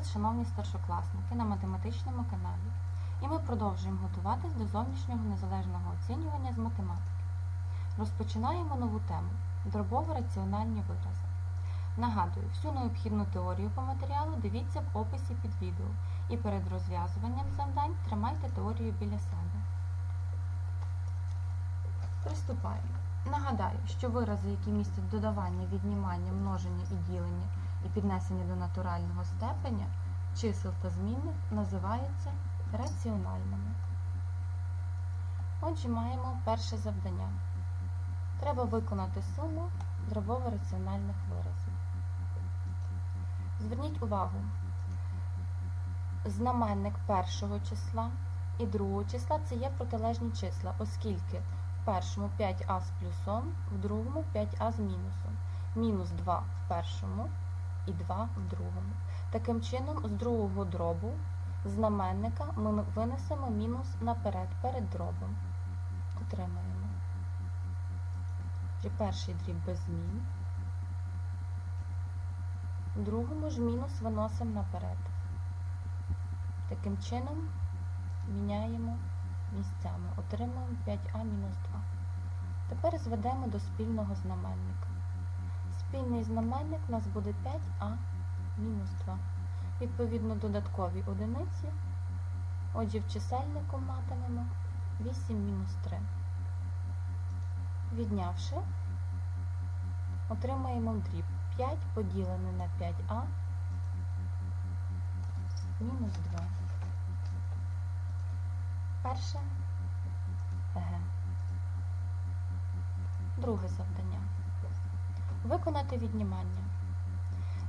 Вас, шановні старшокласники, на математичному каналі. І ми продовжуємо готуватись до зовнішнього незалежного оцінювання з математики. Розпочинаємо нову тему дробово-раціональні вирази. Нагадую, всю необхідну теорію по матеріалу дивіться в описі під відео і перед розв'язуванням завдань тримайте теорію біля себе. Приступаємо. Нагадаю, що вирази, які містять додавання, віднімання, множення і ділення і піднесення до натурального степеня чисел та змінних називаються раціональними. Отже, маємо перше завдання. Треба виконати суму дробово-раціональних виразів. Зверніть увагу, знаменник першого числа і другого числа це є протилежні числа, оскільки в першому 5а з плюсом, в другому 5а з мінусом. Мінус 2 в першому і 2 в другому. Таким чином, з другого дробу знаменника ми винесемо мінус наперед перед дробом. Отримаємо. Отже, Перший дріб без змін. В другому ж мінус виносимо наперед. Таким чином міняємо місцями. Отримуємо 5а мінус 2. Тепер зведемо до спільного знаменника. Спільний знаменник у нас буде 5а мінус 2. Відповідно, додаткові одиниці. Отже, в чисельнику матимемо 8 мінус 3. Віднявши, отримаємо дріб 5 поділене на 5а мінус 2. Перше Г. Друге завдання. Виконати віднімання.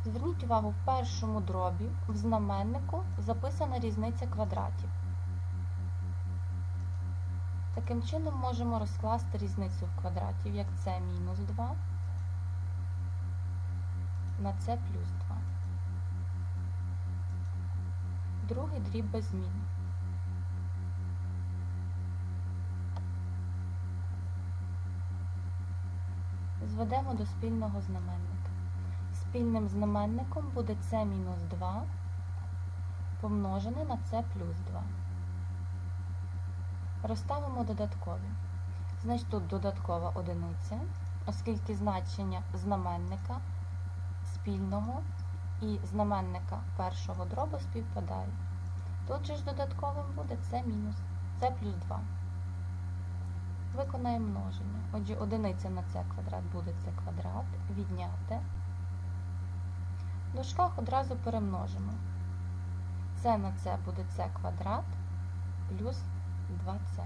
Зверніть увагу, в першому дробі в знаменнику записана різниця квадратів. Таким чином можемо розкласти різницю в квадратів, як це мінус 2 на це плюс 2. Другий дріб без змін. Зведемо до спільного знаменника. Спільним знаменником буде це мінус 2 помножене на це плюс 2. Розставимо додаткові. Значить, тут додаткова одиниця, оскільки значення знаменника спільного і знаменника першого дробу співпадають. Тут же ж додатковим буде це мінус, це плюс 2. Виконаємо множення. Отже, одиниця на це квадрат буде це квадрат, відняти. В дужках одразу перемножимо. Це на це буде це квадрат плюс 2це.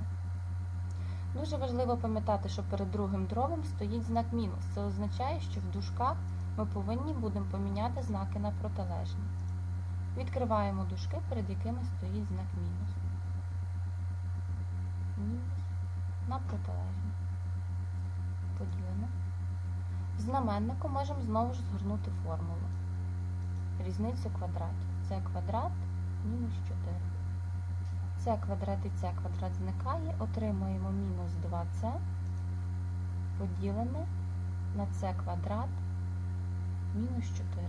Дуже важливо пам'ятати, що перед другим дробом стоїть знак мінус. Це означає, що в дужках ми повинні будемо поміняти знаки на протилежні. Відкриваємо дужки, перед якими стоїть знак мінус. На протилежні. Поділено. В знаменнику можемо знову ж згорнути формулу. Різницю квадратів. Це квадрат мінус 4. Це квадрат і це квадрат зникає. Отримуємо мінус 2c поділене на це квадрат мінус 4.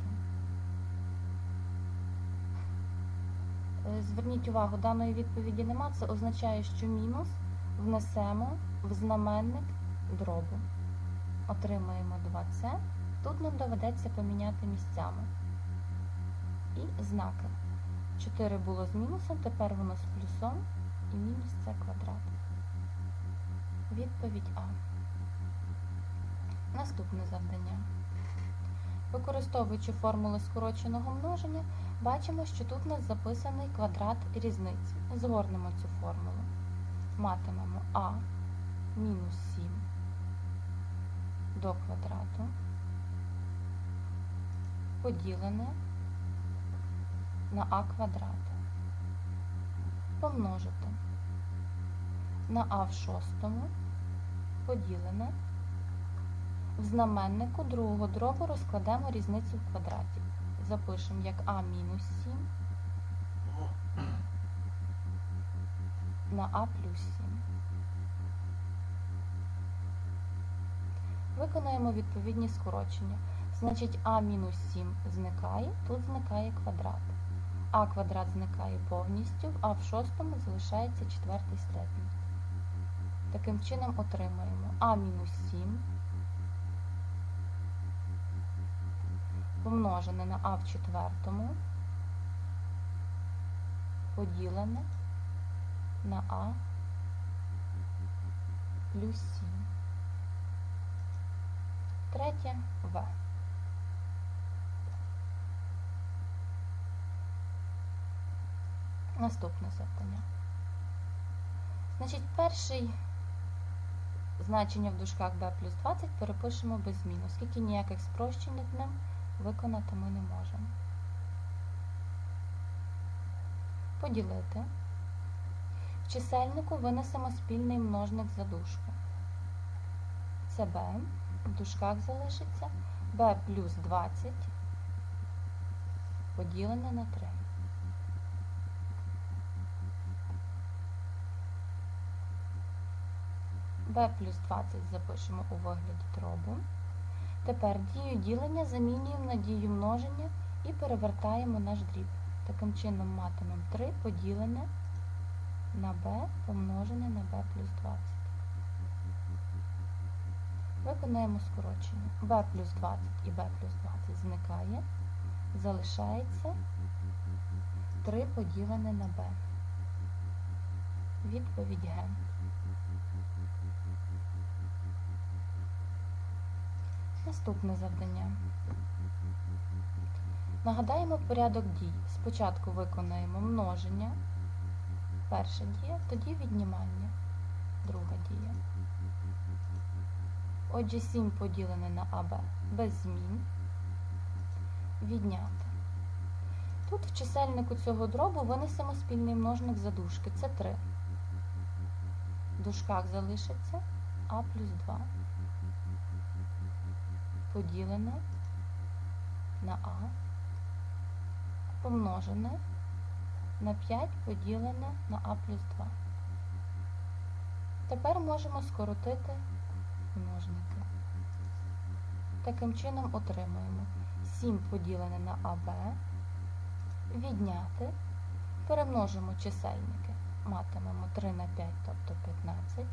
Е, Зверніть увагу, даної відповіді нема. Це означає, що мінус внесемо в знаменник дробу. Отримаємо 2c. Тут нам доведеться поміняти місцями. І знаки. 4 було з мінусом, тепер воно з плюсом і мінус це квадрат. Відповідь А. Наступне завдання. Використовуючи формули скороченого множення, бачимо, що тут у нас записаний квадрат різниці. Згорнемо цю формулу. Матимемо А мінус 7 до квадрату поділене на а квадрат. Помножити на а в шостому поділене. В знаменнику другого дробу розкладемо різницю в квадраті. Запишемо як а мінус 7 на а плюс 7. Виконаємо відповідні скорочення. Значить, а мінус 7 зникає, тут зникає квадрат. а квадрат зникає повністю, а в шостому залишається четвертий степінь. Таким чином отримаємо а мінус 7 помножене на а в четвертому поділене на а плюс 7. Третє В. Наступне завдання. Значить, перший значення в дужках b плюс 20 перепишемо без змін, оскільки ніяких спрощень над ним виконати ми не можемо. Поділити. В чисельнику винесемо спільний множник за дужку. Це b, в дужках залишиться b плюс 20 поділене на 3. b плюс 20 запишемо у вигляді дробу. Тепер дію ділення замінюємо на дію множення і перевертаємо наш дріб. Таким чином матимемо 3 поділене на b помножене на b плюс 20. Виконаємо скорочення. b плюс 20 і b плюс 20 зникає. Залишається 3 поділене на b. Відповідь Г. Наступне завдання. Нагадаємо порядок дій. Спочатку виконаємо множення. Перша дія, тоді віднімання. Друга дія. Отже, 7 поділене на АБ без змін. Відняти. Тут в чисельнику цього дробу винесемо спільний множник за дужки. Це 3. В дужках залишиться А плюс 2 поділене на А помножене на 5 поділене на А плюс 2. Тепер можемо скоротити множники. Таким чином отримуємо 7 поділене на АБ, відняти, перемножимо чисельники, матимемо 3 на 5, тобто 15,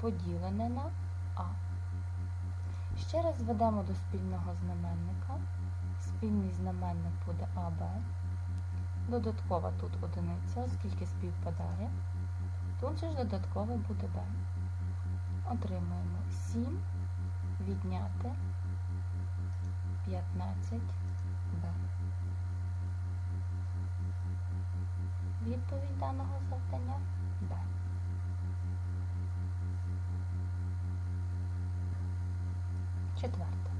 поділене на А. Ще раз зведемо до спільного знаменника. Спільний знаменник буде АБ. Додаткова тут одиниця, оскільки співпадає. Тут же ж додаткове буде Б. Отримуємо 7 відняти 15 Б. Відповідь даного завдання Б. Четверте.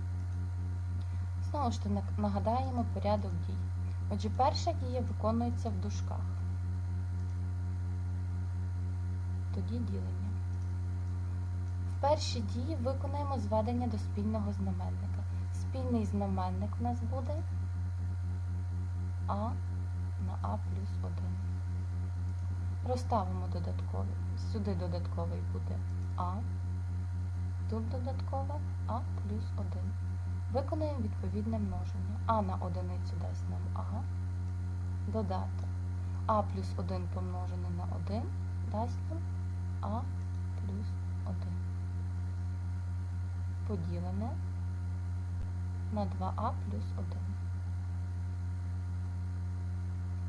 Знову ж таки нагадаємо порядок дій. Отже, перша дія виконується в дужках. Тоді ділення. В першій дії виконаємо зведення до спільного знаменника. Спільний знаменник у нас буде А на А плюс 1. Розставимо додаткові. Сюди додатковий буде А. Тут додаткове А плюс 1. Виконаємо відповідне множення. А на одиницю дасть нам А. Додати А плюс 1 помножене на 1 дасть нам А плюс 1. Поділене на 2А плюс 1.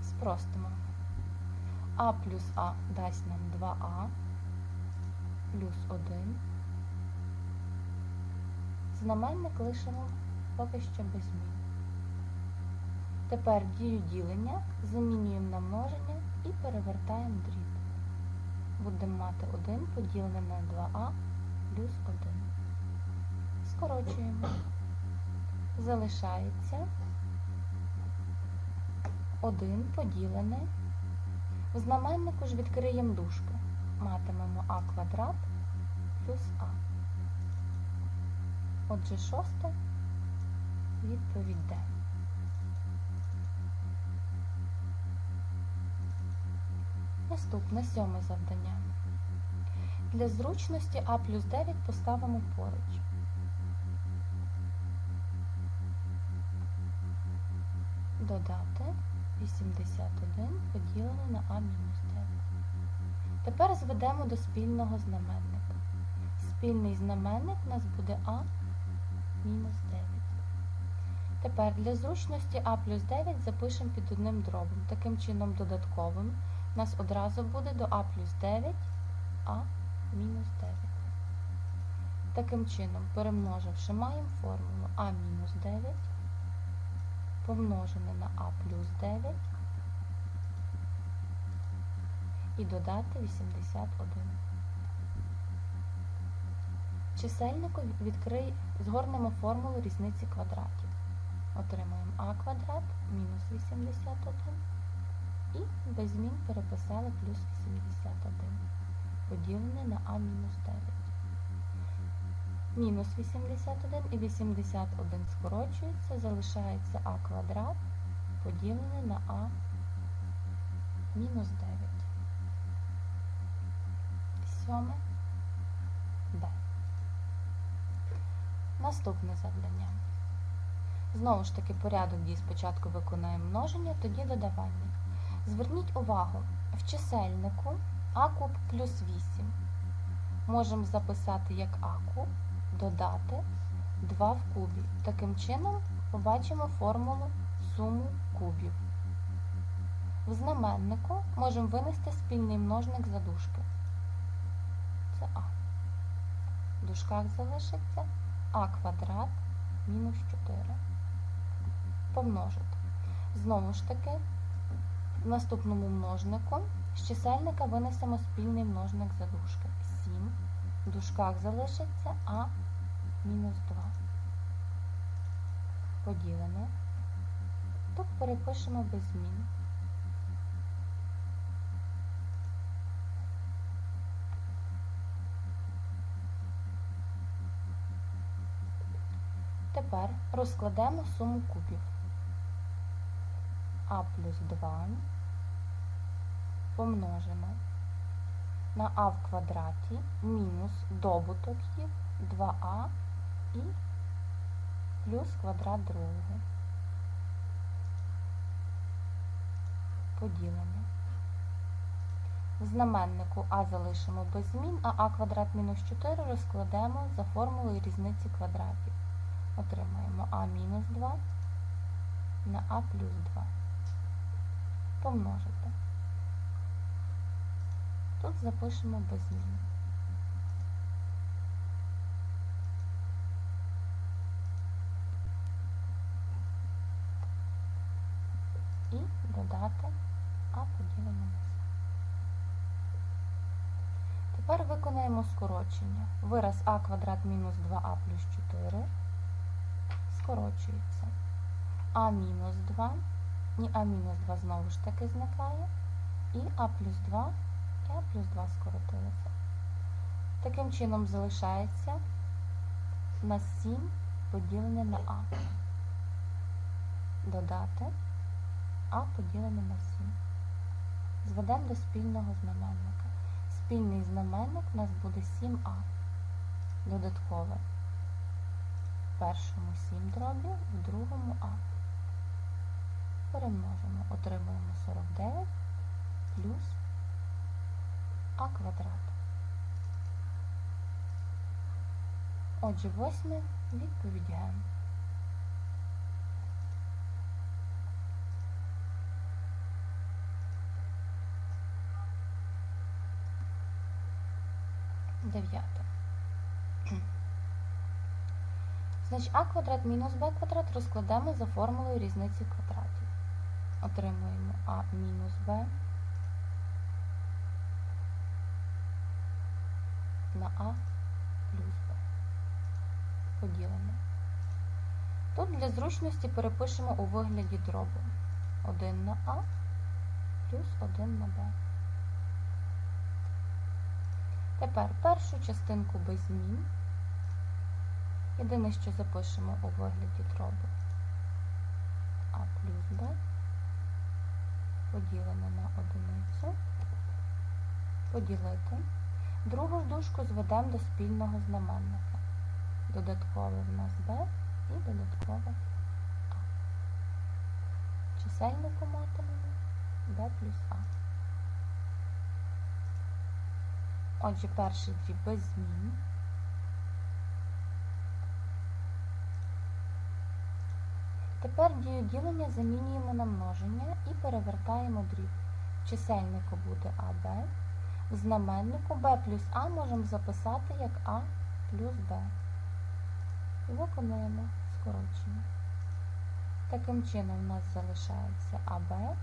Спростимо. А плюс А дасть нам 2А плюс 1. Знаменник лишимо поки що без змін. Тепер дію ділення замінюємо на множення і перевертаємо дріб. Будемо мати 1 поділене на 2а плюс 1. Скорочуємо. Залишається 1 поділене. В знаменнику ж відкриємо дужки. Матимемо а квадрат плюс а. Отже, шосте відповідь Д. Наступне сьоме завдання. Для зручності А плюс 9 поставимо поруч. Додати 81 поділене на а мінус 9. Тепер зведемо до спільного знаменника. Спільний знаменник у нас буде а мінус 9. Тепер для зручності а плюс 9 запишемо під одним дробом. Таким чином додатковим у нас одразу буде до а плюс 9 а мінус 9. Таким чином, перемноживши, маємо формулу а мінус 9 помножене на а плюс 9 і додати 81. Чисельнику відкрий, згорнемо формулу різниці квадратів. Отримаємо а квадрат мінус 81 і без змін переписали плюс 81 поділене на а мінус 9. Мінус 81 і 81 скорочується, залишається а квадрат поділене на а мінус 9. Сьоме Б. Наступне завдання. Знову ж таки, порядок дій спочатку виконуємо множення, тоді додавання. Зверніть увагу, в чисельнику а куб плюс 8 можемо записати як а куб, додати 2 в кубі. Таким чином побачимо формулу суму кубів. В знаменнику можемо винести спільний множник за дужки. Це а. В дужках залишиться а квадрат мінус 4. Помножити. Знову ж таки, в наступному множнику з чисельника винесемо спільний множник за дужки. 7. В дужках залишиться а мінус 2. Поділене. Тут перепишемо без змін. Тепер розкладемо суму кубів. А плюс 2 помножимо на а в квадраті мінус добуток їх 2а і плюс квадрат другого. Поділене. В знаменнику а залишимо без змін, а а квадрат мінус 4 розкладемо за формулою різниці квадратів. Отримаємо а мінус 2 на а плюс 2. Помножити. Тут запишемо без змін. І додати а поділене на 7. Тепер виконаємо скорочення. Вираз а квадрат мінус 2а плюс 4 скорочується. А мінус 2, і А мінус 2 знову ж таки зникає, і А плюс 2, і А плюс 2 скоротилося. Таким чином залишається на 7 поділене на А. Додати А поділене на 7. Зведемо до спільного знаменника. Спільний знаменник у нас буде 7А. Додаткове. Першому 7 дробів, в другому А. Перемножимо, отримуємо 49 плюс А квадрат. Отже, восьме відповідь Г. Дев'яте. Значить, а квадрат мінус b квадрат розкладемо за формулою різниці квадратів. Отримуємо а мінус b на а плюс b. Поділене. Тут для зручності перепишемо у вигляді дробу 1 на а плюс 1 на b. Тепер першу частинку без змін. Єдине, що запишемо у вигляді дробу А плюс Б поділене на одиницю, поділити. Другу дужку зведемо до спільного знаменника. Додаткове в нас Б і додаткове А. чисельнику матимемо b плюс а. Отже, перший дріб без змін. Тепер дію ділення замінюємо на множення і перевертаємо дріб. Чисельнику буде АБ. В знаменнику b плюс а можемо записати як а плюс b. І виконуємо скорочення. Таким чином у нас залишається АБ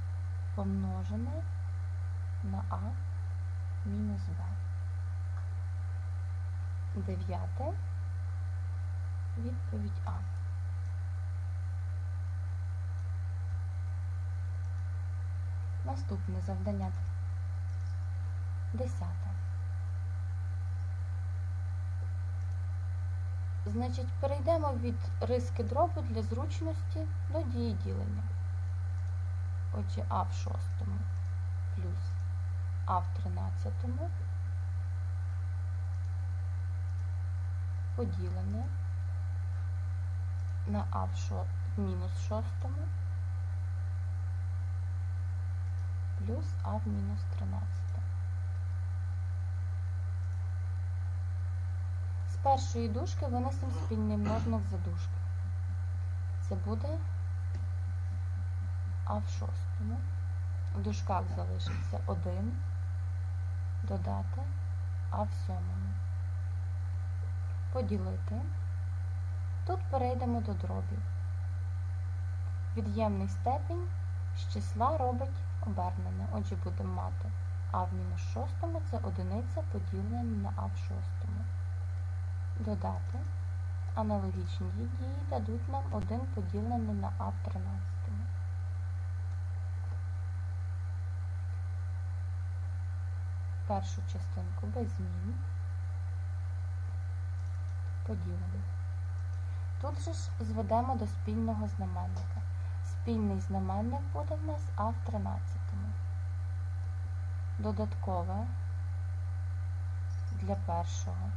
помножене на А мінус Б. Дев'яте. Відповідь А. Наступне завдання. Десяте. Значить, перейдемо від риски дробу для зручності до дії ділення. Отже, А в шостому плюс А в тринадцятому поділене на А в шо... мінус шостому плюс А в мінус тринадцятому. З першої дужки винесемо спільний множник за дужки. Це буде А в шостому. В дужках залишиться 1, додати А в сьомому. Поділити. Тут перейдемо до дробів. Від'ємний степінь з числа робить обернене. Отже, будемо мати А в мінус шостому це одиниця поділене на А в шостому. Додати. Аналогічні дії дадуть нам 1 поділений на А в 13. Першу частинку без змін. Поділимо. Тут же ж зведемо до спільного знаменника. Спільний знаменник буде в нас А в 13. Додаткове для першого.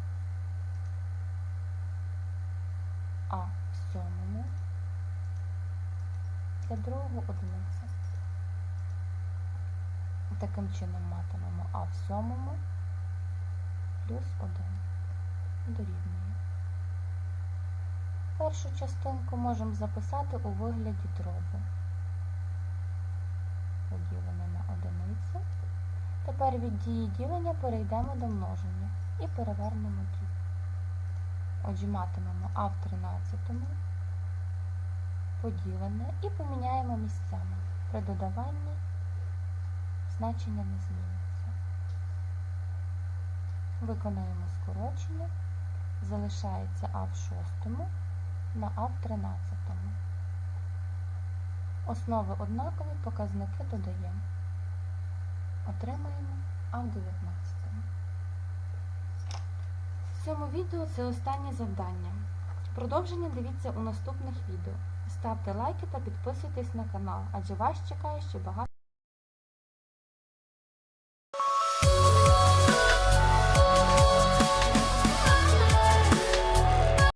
А в сьомому, для другого одиниця. Таким чином матимемо А в сьомому плюс 1 дорівнює. Першу частинку можемо записати у вигляді дробу. Поділене на одиницю. Тепер від дії ділення перейдемо до множення і перевернемо дріб. Отже, матимемо А в 13 поділене і поміняємо місцями. При додаванні значення не зміниться. Виконуємо скорочення. Залишається А в 6 на А в 13. Основи однакові, показники додаємо. Отримаємо А в 19. В цьому відео це останнє завдання. Продовження дивіться у наступних відео. Ставте лайки та підписуйтесь на канал, адже вас чекає ще багато.